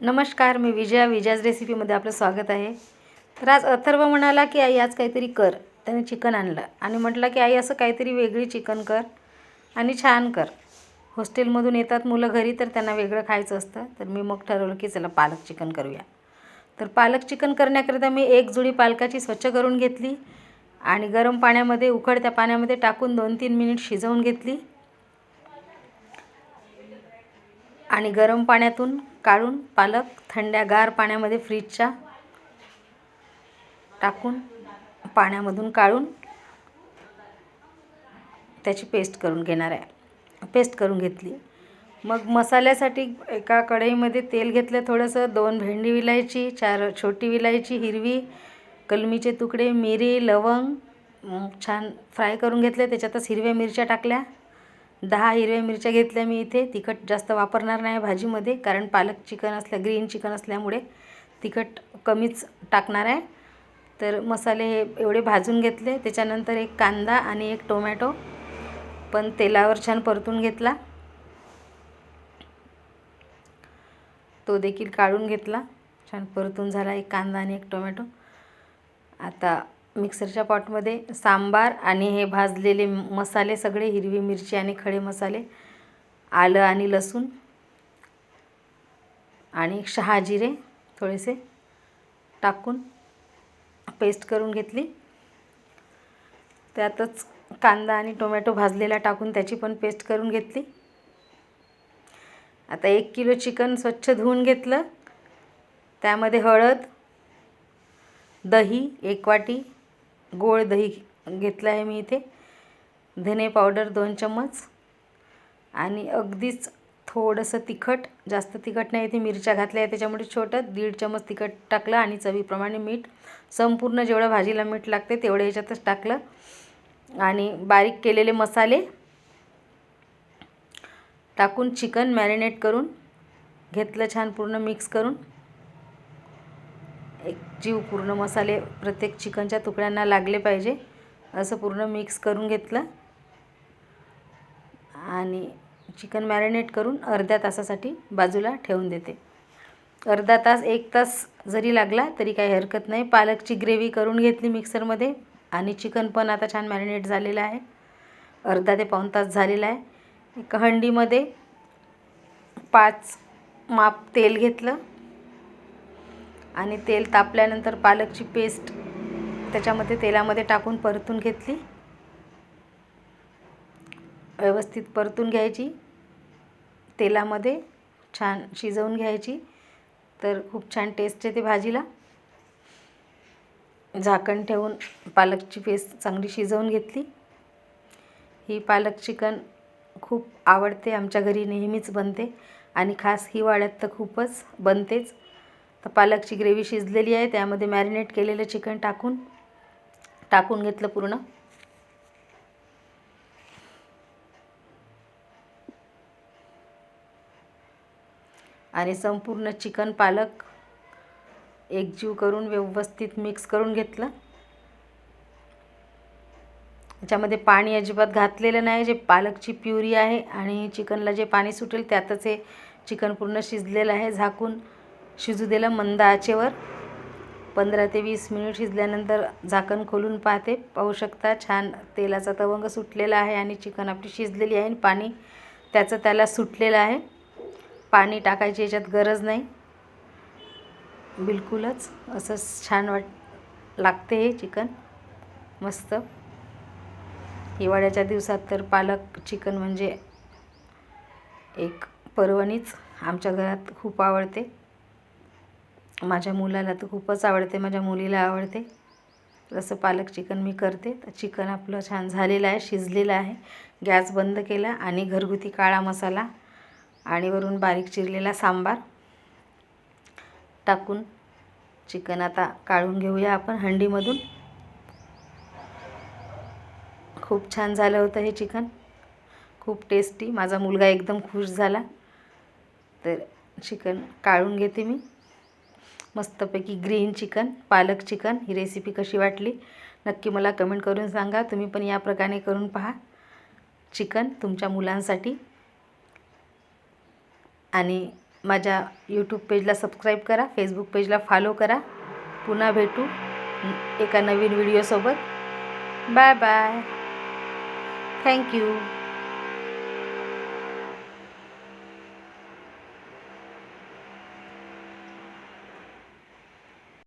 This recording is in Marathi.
नमस्कार मी विजया विजयाज रेसिपीमध्ये आपलं स्वागत आहे. तर आज अथर्व म्हणाला की आई आज काहीतरी कर. त्याने चिकन आणलं आणि म्हटलं की आई असं काहीतरी वेगळी चिकन कर आणि छान कर. हॉस्टेलमधून येतात मुलं घरी तर त्यांना वेगळं खायचं असतं. तर मी मग ठरवलं की चला पालक चिकन करूया. तर पालक चिकन करण्याकरिता मी एक जुडी पालकाची स्वच्छ करून घेतली आणि गरम पाण्यामध्ये उकडत्या पाण्यामध्ये टाकून दोन तीन मिनिट शिजवून घेतली. आणि गरम पाण्यातून काढून पालक थंड्यागार पाण्यामध्ये फ्रीजच्या टाकून पाण्यामधून काढून त्याची पेस्ट करून घेणार आहे. पेस्ट करून घेतली. मग मसाल्यासाठी एका कढईमध्ये तेल घेतलं थोडंसं दोन भेंडी विलायची चार छोटी विलायची हिरवी कलमीचे तुकडे मिरी लवंग छान फ्राय करून घेतले. त्याच्यातच हिरव्या मिरच्या टाकल्या. दहा हिरव्या मिरच्या घेतल्या मी इथे. तिखट जास्त वापरणार नाही भाजीमध्ये कारण पालक चिकन असल्या ग्रीन चिकन असल्यामुळे तिखट कमीच टाकणार आहे. तर मसाले हे एवढे भाजून घेतले. त्याच्यानंतर एक कांदा आणि एक टोमॅटो पण तेलावर छान परतून घेतला. तो देखील काढून घेतला. छान परतून झाला एक कांदा आणि एक टोमॅटो. आता मिक्सरच्या पॉटमध्ये सांबार आणि हे भाजलेले मसाले सगळे हिरवी मिरची आणि खडे मसाले आलं आणि लसूण आणि शहाजिरे थोडेसे टाकून पेस्ट करून घेतली. त्यातच कांदा आणि टोमॅटो भाजलेला टाकून त्याची पण पेस्ट करून घेतली. आता एक किलो चिकन स्वच्छ धुवून घेतलं. त्यामध्ये हळद दही एक वाटी गोळ दही घेतलं आहे मी इथे. धने पावडर दोन चम्मच. आणि अगदीच थोडंसं तिखट जास्त तिखट नाही इथे मिरच्या घातल्या आहे त्याच्यामुळे छोटं दीड चम्मच तिखट टाकलं आणि चवीप्रमाणे मीठ. संपूर्ण जेवढं भाजीला मीठ लागते तेवढं याच्यातच टाकलं. आणि बारीक केलेले मसाले टाकून चिकन मॅरिनेट करून घेतलं छान पूर्ण मिक्स करून. एक जीव पूर्ण मसाले प्रत्येक चिकनच्या तुकड्यांना लागले पाहिजे. असं पूर्ण मिक्स करून घेतलं. आणि चिकन मॅरिनेट करून अर्ध्या तासासाठी बाजूला ठेवून देते. अर्धा तास एक तास जरी लागला तरी काही हरकत नाही. पालकची ग्रेव्ही करून घेतली मिक्सरमध्ये आणि चिकन पण आता छान मॅरिनेट झालेलं आहे. अर्धा ते पाऊण तास झालेला आहे. एक हंडीमध्ये पाच माप तेल घेतलं. आणि तेल तापल्यानंतर पालकची पेस्ट त्याच्यामध्ये तेलामध्ये टाकून परतून घेतली. व्यवस्थित परतून घ्यायची. तेलामध्ये छान शिजवून घ्यायची. तर खूप छान टेस्ट येते भाजीला. झाकण ठेवून पालकची पेस्ट चांगली शिजवून घेतली. ही पालक चिकन खूप आवडते आमच्या घरी नेहमीच बनते. आणि खास हिवाळ्यात तर खूपच बनतेच. तर पालकची ग्रेव्ही शिजलेली आहे. त्यामध्ये मॅरिनेट केलेलं चिकन टाकून टाकून घेतलं पूर्ण. आणि संपूर्ण चिकन पालक एकजीव करून व्यवस्थित मिक्स करून घेतलं. त्याच्यामध्ये पाणी अजिबात घातलेलं नाही जे पालकची प्युरी आहे आणि चिकनला जे पाणी सुटेल त्यातच हे चिकन पूर्ण शिजलेलं आहे झाकून. शिजू दिलं मंद आचेवर पंधरा ते वीस मिनिट शिजल्यानंतर झाकण खोलून पाहते. पाहू शकता छान तेलाचा तवंग सुटलेला आहे आणि चिकन आपली शिजलेली आहे आणि पाणी त्याचं त्याला सुटलेलं आहे. पाणी टाकायची याच्यात गरज नाही. बिलकुलच असंच छान वाट लागते हे चिकन. मस्त. हिवाळ्याच्या दिवसात तर पालक चिकन म्हणजे एक पर्वणीच. आमच्या घरात खूप आवडते. माझ्या मुलाला तर खूपच आवडते माझ्या मुलीला आवडते. जसं पालक चिकन मी करते तर चिकन आपलं छान झालेलं आहे शिजलेलं आहे. गॅस बंद केला आणि घरगुती काळा मसाला आणि वरून बारीक चिरलेला सांबार टाकून चिकन आता काढून घेऊया आपण हंडीमधून. खूप छान झालं होतं हे चिकन. खूप टेस्टी. माझा मुलगा एकदम खुश झाला. तर चिकन काढून घेते मी. मस्तपैकी ग्रीन चिकन पालक चिकन ही रेसिपी कशी वाटली? नक्की मला कमेंट करून सांगा. तुम्ही पण या प्रकारे करून पहा. चिकन तुमच्या मुलांसाठी. आणि माझ्या यूट्यूब पेजला सबस्क्राईब करा. फेसबुक पेजला फॉलो करा. पुन्हा भेटू एका नवीन व्हिडिओसोबत बाय बाय थँक्यू